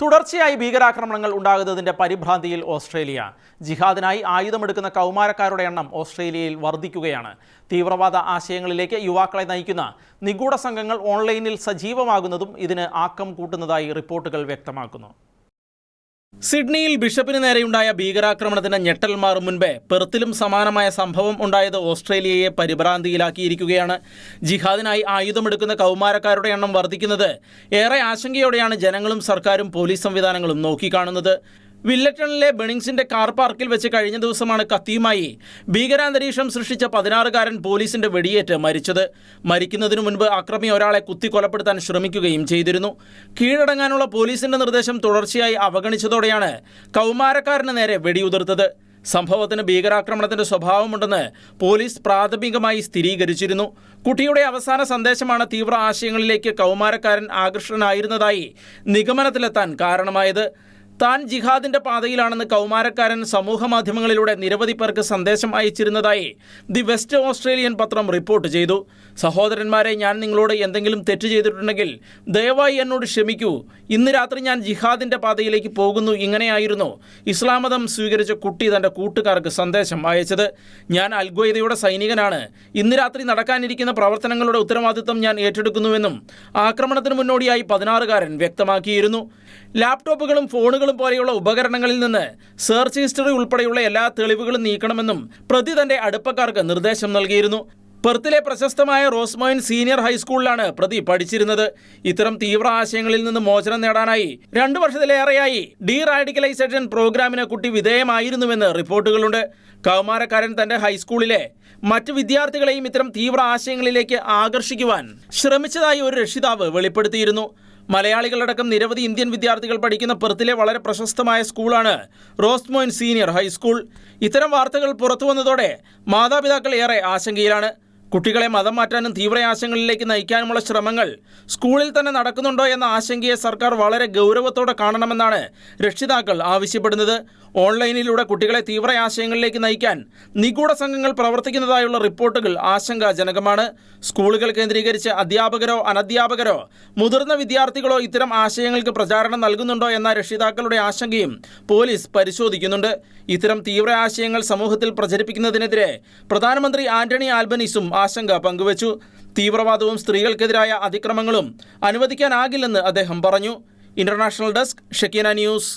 തുടർച്ചയായി ഭീകരാക്രമണങ്ങൾ ഉണ്ടാകുന്നതിന്റെ പരിഭ്രാന്തിയിൽ ഓസ്ട്രേലിയ. ജിഹാദിനായി ആയുധമെടുക്കുന്ന കൗമാരക്കാരുടെ എണ്ണം ഓസ്ട്രേലിയയിൽ വർദ്ധിക്കുകയാണ്. തീവ്രവാദ ആശയങ്ങളിലേക്ക് യുവാക്കളെ നയിക്കുന്ന നിഗൂഢ സംഘങ്ങൾ ഓൺലൈനിൽ സജീവമാകുന്നതും ഇതിന് ആക്കം കൂട്ടുന്നതായി റിപ്പോർട്ടുകൾ വ്യക്തമാക്കുന്നു. സിഡ്നിയിൽ ബിഷപ്പിന് നേരെയുണ്ടായ ഭീകരാക്രമണത്തിന് ഞെട്ടൽ മാറും മുൻപേ പെർത്തിലും സമാനമായ സംഭവം ഉണ്ടായത് ഓസ്ട്രേലിയയെ പരിഭ്രാന്തിയിലാക്കിയിരിക്കുകയാണ്. ജിഹാദിനായി ആയുധമെടുക്കുന്ന കൗമാരക്കാരുടെ എണ്ണം വർദ്ധിക്കുന്നത് ഏറെ ആശങ്കയോടെയാണ് ജനങ്ങളും സർക്കാരും പോലീസ് സംവിധാനങ്ങളും നോക്കിക്കാണുന്നത്. വില്ലറ്റണിലെ ബെണിങ്സിന്റെ കാർ പാർക്കിൽ വെച്ച് കഴിഞ്ഞ ദിവസമാണ് കത്തിയുമായി ഭീകരാന്തരീക്ഷം സൃഷ്ടിച്ച പതിനാറുകാരൻ പോലീസിന്റെ വെടിയേറ്റ് മരിച്ചത്. മരിക്കുന്നതിനു മുൻപ് അക്രമി ഒരാളെ കുത്തി കൊലപ്പെടുത്താൻ ശ്രമിക്കുകയും ചെയ്തിരുന്നു. കീഴടങ്ങാനുള്ള പോലീസിന്റെ നിർദ്ദേശം തുടർച്ചയായി അവഗണിച്ചതോടെയാണ് കൗമാരക്കാരന് നേരെ വെടിയുതിർത്തത്. സംഭവത്തിന് ഭീകരാക്രമണത്തിന്റെ സ്വഭാവമുണ്ടെന്ന് പോലീസ് പ്രാഥമികമായി സ്ഥിരീകരിച്ചിരുന്നു. കുട്ടിയുടെ അവസാന സന്ദേശമാണ് തീവ്ര ആശയങ്ങളിലേക്ക് കൗമാരക്കാരൻ ആകൃഷ്ടനായിരുന്നതായി നിഗമനത്തിലെത്താൻ കാരണമായത്. താൻ ജിഹാദിന്റെ പാതയിലാണെന്ന് കൗമാരക്കാരൻ സമൂഹ മാധ്യമങ്ങളിലൂടെ നിരവധി പേർക്ക് സന്ദേശം അയച്ചിരുന്നതായി ദി വെസ്റ്റ് ഓസ്ട്രേലിയൻ പത്രം റിപ്പോർട്ട് ചെയ്തു. സഹോദരന്മാരെ ഞാൻ നിങ്ങളോട് എന്തെങ്കിലും തെറ്റ് ചെയ്തിട്ടുണ്ടെങ്കിൽ ദയവായി എന്നോട് ക്ഷമിക്കൂ. ഇന്ന് രാത്രി ഞാൻ ജിഹാദിന്റെ പാതയിലേക്ക് പോകുന്നു ഇങ്ങനെയായിരുന്നു ഇസ്ലാമതം സ്വീകരിച്ച കുട്ടി തന്റെ കൂട്ടുകാർക്ക് സന്ദേശം അയച്ചത്. ഞാൻ അൽഗ്വൈദയുടെ സൈനികനാണ്. ഇന്ന് രാത്രി നടക്കാനിരിക്കുന്ന പ്രവർത്തനങ്ങളുടെ ഉത്തരവാദിത്തം ഞാൻ ഏറ്റെടുക്കുന്നുവെന്നും ആക്രമണത്തിന് മുന്നോടിയായി പതിനാറുകാരൻ വ്യക്തമാക്കിയിരുന്നു. ലാപ്ടോപ്പുകളും ഫോണുകളും പോലെയുള്ള ഉപകരണങ്ങളിൽ നിന്ന് സെർച്ച് ഹിസ്റ്ററി ഉൾപ്പെടെയുള്ള എല്ലാ തെളിവുകളും നീക്കണമെന്നും പ്രതി തന്റെ അടുപ്പക്കാർക്ക് നിർദ്ദേശം നൽകിയിരുന്നു. പെർത്തിലെ പ്രശസ്തമായ റോസ്മോയിൻ സീനിയർ ഹൈസ്കൂളിലാണ് പ്രതി പഠിച്ചിരുന്നത്. ഇത്തരം തീവ്ര ആശയങ്ങളിൽ നിന്ന് മോചനം നേടാനായി രണ്ടു വർഷത്തിലേറെയായി ഡീ റാഡിക്കലൈസേഷൻ പ്രോഗ്രാമിന് കുട്ടി വിധേയമായിരുന്നുവെന്ന് റിപ്പോർട്ടുകളുണ്ട്. കൗമാരക്കാരൻ തന്റെ ഹൈസ്കൂളിലെ മറ്റ് വിദ്യാർത്ഥികളെയും ഇത്തരം തീവ്ര ആശയങ്ങളിലേക്ക് ആകർഷിക്കുവാൻ ശ്രമിച്ചതായി ഒരു രക്ഷിതാവ് വെളിപ്പെടുത്തിയിരുന്നു. മലയാളികളടക്കം നിരവധി ഇന്ത്യൻ വിദ്യാർത്ഥികൾ പഠിക്കുന്ന പെർത്തിലെ വളരെ പ്രശസ്തമായ സ്കൂളാണ് റോസ്മോയിൻ സീനിയർ ഹൈസ്കൂൾ. ഇത്തരം വാർത്തകൾ പുറത്തു വന്നതോടെ മാതാപിതാക്കൾ ഏറെ ആശങ്കയിലാണ്. കുട്ടികളെ മതം മാറ്റാനും തീവ്രയാശയങ്ങളിലേക്ക് നയിക്കാനുമുള്ള ശ്രമങ്ങൾ സ്കൂളിൽ തന്നെ നടക്കുന്നുണ്ടോ എന്ന ആശങ്കയെ സർക്കാർ വളരെ ഗൗരവത്തോടെ കാണണമെന്നാണ് രക്ഷിതാക്കൾ ആവശ്യപ്പെടുന്നത്. ഓൺലൈനിലൂടെ കുട്ടികളെ തീവ്ര ആശയങ്ങളിലേക്ക് നയിക്കാൻ നിഗൂഢ സംഘങ്ങൾ പ്രവർത്തിക്കുന്നതായുള്ള റിപ്പോർട്ടുകൾ ആശങ്കാജനകമാണ്. സ്കൂളുകൾ കേന്ദ്രീകരിച്ച് അധ്യാപകരോ അനധ്യാപകരോ മുതിർന്ന വിദ്യാർത്ഥികളോ ഇത്തരം ആശയങ്ങൾക്ക് പ്രചാരണം നൽകുന്നുണ്ടോ എന്ന രക്ഷിതാക്കളുടെ ആശങ്കയും പോലീസ് പരിശോധിക്കുന്നുണ്ട്. ഇത്തരം തീവ്ര ആശയങ്ങൾ സമൂഹത്തിൽ പ്രചരിപ്പിക്കുന്നതിനെതിരെ പ്രധാനമന്ത്രി ആന്റണി ആൽബനീസും ആശങ്ക പങ്കുവച്ചു. തീവ്രവാദവും സ്ത്രീകൾക്കെതിരായ അതിക്രമങ്ങളും അനുവദിക്കാനാകില്ലെന്ന് അദ്ദേഹം പറഞ്ഞു. International desk Shakeena news.